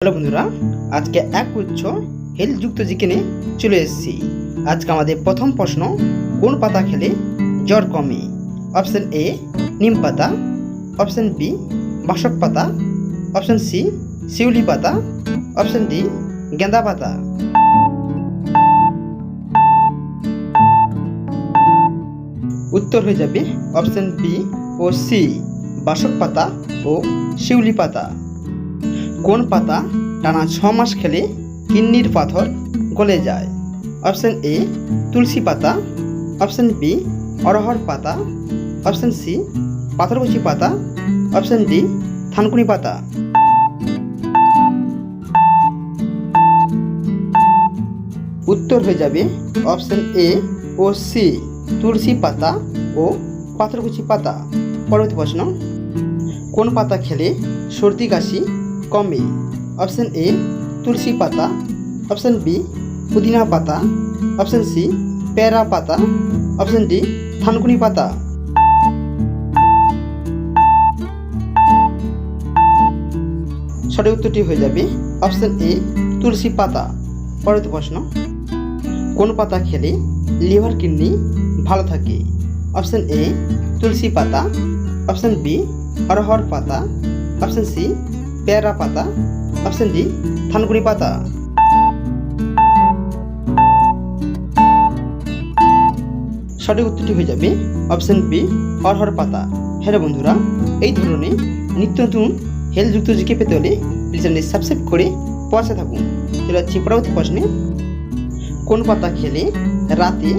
Hello বন্ধুরা, আজকে এক গুচ্ছ হেলযুক্ত চিকেনে চলে এসেছি। আজকে আমাদের প্রথম প্রশ্ন, কোন পাতা খেলে জ্বর কমে? অপশন এ নিম পাতা। অপশন বি বাসক পাতা। অপশন সি শিউলি পাতা। অপশন ডি গেঁদা পাতা। উত্তর হয়ে যাবে অপশন বি ও সি বাসক পাতা ও শিউলি পাতা। কোন পাতা টানা ছ মাস খেলে কিডনির পাথর গলে যায়? অপশন এ তুলসী পাতা। অপশন বি অরহর পাতা। অপশন সি পাথরকুচি পাতা। অপশন ডি থানকুনি পাতা। উত্তর হয়ে যাবে অপশন এ ও সি তুলসী পাতা ও পাথরকুচি পাতা। পরবর্তী প্রশ্ন, কোন পাতা খেলে সর্দি কাশি কমে অপশন এ তুলসী পাতা। অপশন বি পুদিনা পাতা। অপশন সি পেয়ারা পাতা। অপশন ডি থানকুনি পাতা। সঠিক উত্তরটি হয়ে যাবে অপশন এ তুলসী পাতা। পরবর্তী প্রশ্ন, কোন পাতা খেলে লিভার কিডনি ভালো থাকে? অপশন এ তুলসী পাতা। অপশন বি অরহর পাতা। অপশন সি পেয়ারা পাতা অপশন ডি থানকুনি পাতা। সঠিক উত্তরটি হয়ে যাবে অপশন বি অরহর পাতা। হ্যালো বন্ধুরা, এই ধরনের নিত্য নতুন হেলযুক্ত জিকে পেতে হলে প্লিজ সাবস্ক্রাইব করে পয়সা থাকুন। চলে যাচ্ছি পরবর্তী প্রশ্নে। কোন পাতা খেলে রাতে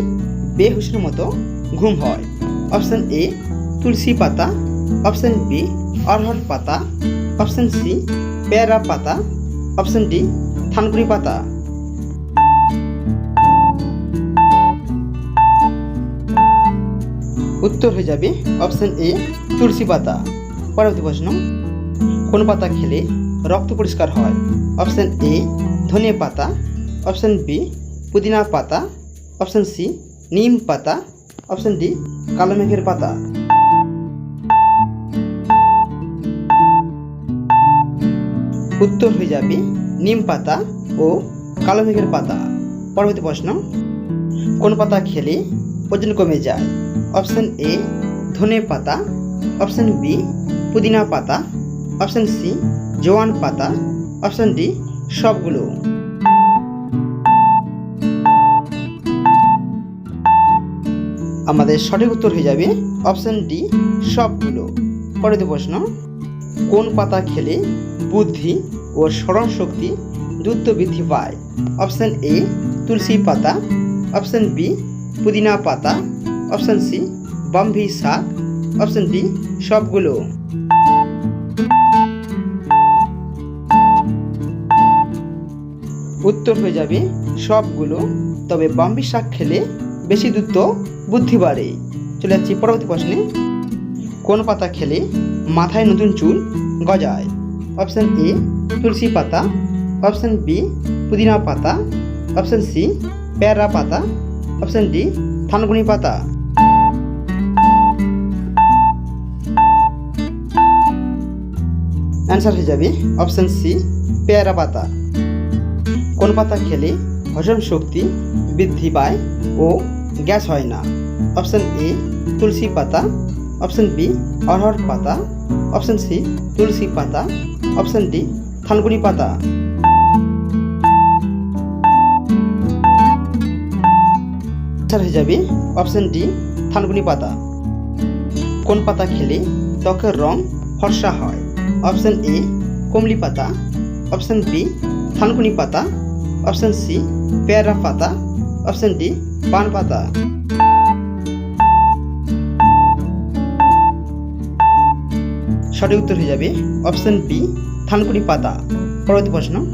বেহুশের মতো ঘুম হয়? অপশন এ, তুলসী পাতা, অপশন বি অরহর পাতা অপশন সি, পেয়ারা পাতা। অপশন ডি থানকুনি পাতা। উত্তর হয়ে যাবে অপশন এ, তুলসী পাতা। পরবর্তী প্রশ্ন, কোন পাতা খেলে রক্ত পরিষ্কার হয়? অপশন এ, ধনে পাতা। অপশন বি, পুদিনা পাতা। অপশন সি, নিম পাতা। অপশন ডি, কালো মেঘের পাতা। উত্তর হয়ে যাবে নিম পাতা ও কালো মেঘের পাতা। পরবর্তী প্রশ্ন, কোন পাতা খেলে ওজন কমে যায়? অপশন এ ধনে পাতা। অপশন বি পুদিনা পাতা। অপশন সি জোয়ান পাতা। অপশন ডি সবগুলো। আমাদের সঠিক উত্তর হয়ে যাবে অপশন ডি সবগুলো। পরবর্তী প্রশ্ন, কোন পাতা খেলে বুদ্ধি ও স্মরণ শক্তি দ্রুত বৃদ্ধি পায়। অপশান এ তুলসী পাতা। অপশান বি পুদিনা পাতা। অপশন সি বাম্ভি শাক। অপশন ডি সবগুলো। উত্তর হয়ে যাবে সবগুলো, তবে বাম্বি শাক খেলে বেশি দ্রুত বুদ্ধি বাড়ে। চলে যাচ্ছি পরবর্তী প্রশ্নে। কোন পাতা খেলে মাথায় নতুন চুল গজায়? অপশন এ, তুলসী পাতা। অপশন বি, পুদিনা পাতা। অপশন সি, পেয়ারা পাতা। অপশন ডি, থানকুনি পাতা। অ্যান্সার হয়ে যাবে অপশন সি, পেয়ারা পাতা। কোন পাতা খেলে হজম শক্তি বৃদ্ধি পায় ও গ্যাস হয় না? অপশন এ, তুলসী পাতা। অপশন বি অরহর পাতা। অপশন সি, তুলসী পাতা। অপশন ডি, থানকুনি পাতা। আনসার হয়ে যাবে অপশন ডি, থানকুনি পাতা। কোন পাতা খেলে ত্বকের রং ফর্সা হয়? অপশন এ, কমলি পাতা। অপশন বি, থানকুনি পাতা। অপশন সি, পেয়ারা পাতা। অপশন ডি, পান পাতা। সঠিক উত্তর হয়ে যাবে অপশন বি থানকুনি পাতা। পরবর্তী প্রশ্ন,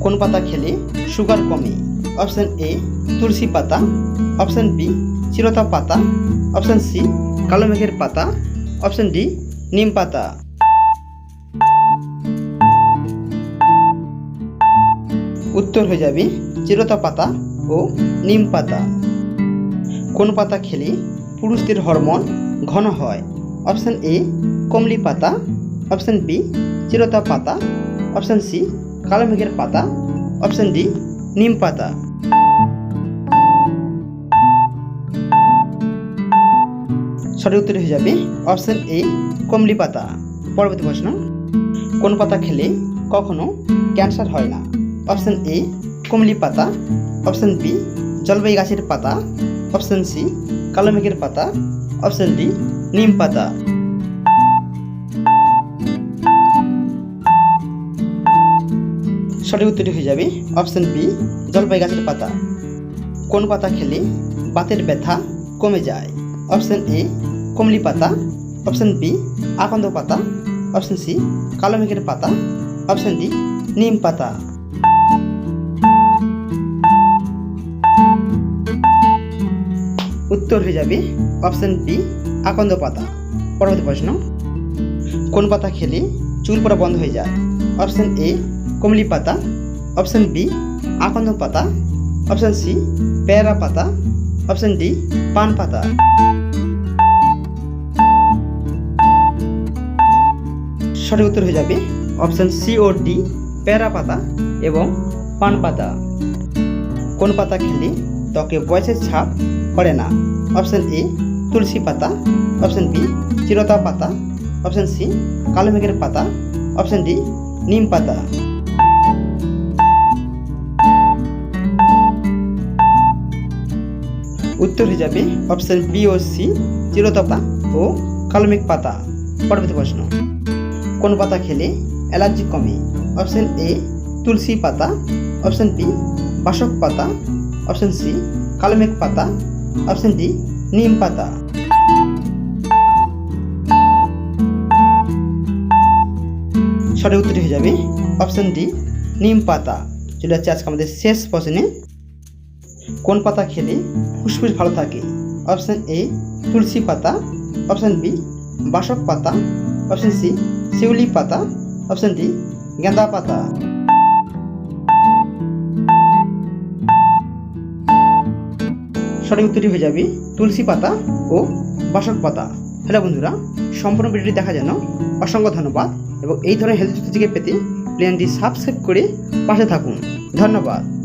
কোন পাতা খেলে সুগার কমে? অপশান এ, তুলসী পাতা। অপশান বি, চিরতা পাতা। অপশান সি, কালো মেঘের পাতা। অপশন ডি, নিম পাতা। উত্তর হয়ে যাবে চিরতা পাতা ও নিম পাতা। কোন পাতা খেলে পুরুষদের হরমোন ঘন হয়? অপশন এ কমলি পাতা অপশন বি চিরতা পাতা অপশন সি কালো মেঘের পাতা অপশন ডি নিম পাতা। সঠিক উত্তর হয়ে যাবে অপশন এ কমলি পাতা। পরবর্তী প্রশ্ন, কোন পাতা খেলে কখনো ক্যান্সার হয় না? অপশন এ কমলি পাতা অপশন বি জলপাই গাছের পাতা অপশন সি কালো মেঘের পাতা অপশন ডি নিম পাতা। সঠিক উত্তরটি হয়ে যাবে অপশন বি, জলপাই গাছের পাতা। কোন পাতা খেলে বাতের ব্যথা কমে যায়? অপশন এ, কমলি পাতা। অপশন বি, আকন্দ পাতা। অপশন সি, কালো মেঘের পাতা। অপশন ডি, নিম পাতা। উত্তর হয়ে যাবে অপশন বি, আকন্দ পাতা। পরবর্তী প্রশ্ন। কোন পাতা খেলে চুল পড়া বন্ধ হয়ে যায়? অপশন এ কমলি পাতা অপশন বি আকন্দ পাতা অপশন সি পেয়ারা পাতা অপশন ডি পান পাতা। সঠিক উত্তর হয়ে যাবে অপশন সি ও ডি পেয়ারা পাতা এবং পান পাতা। কোন পাতা খেলে ত্বকে বয়সের ছাপ পড়ে না? অপশন এ তুলসী পাতা অপশন বি চিরতা পাতা অপশন সি কালো মেঘের পাতা অপশন ডি নিম পাতা। উত্তর হয়ে যাবে অপশন বি ও সি চিরতপা ও কালমেঘ পাতা। পরবর্তী প্রশ্ন। কোন পাতা খেলে অ্যালার্জি কমে? অপশন এ তুলসী পাতা অপশন বি বাসক পাতা অপশন সি কালমেঘ পাতা অপশন ডি নিম পাতা। সঠিক উত্তর হয়ে যাবে অপশন ডি নিম পাতা। চলে যাচ্ছে আজকে আমাদের শেষ প্রশ্নে কোন পাতা খেলে ফুসফুস ভালো থাকে? অপশন এ তুলসী পাতা। অপশন বি বাসক পাতা। অপশন সি শিউলি পাতা। অপশন ডি গেঁদা পাতা। সঠিক উত্তরটি হয়ে যাবে তুলসী পাতা ও বাসক পাতা। হ্যালো বন্ধুরা, সম্পূর্ণ ভিডিওটি দেখার জন্য অসংখ্য ধন্যবাদ এবং এই ধরনের হেলথ পেতে প্ল্যানটি সাবস্ক্রাইব করে পাশে থাকুন। ধন্যবাদ।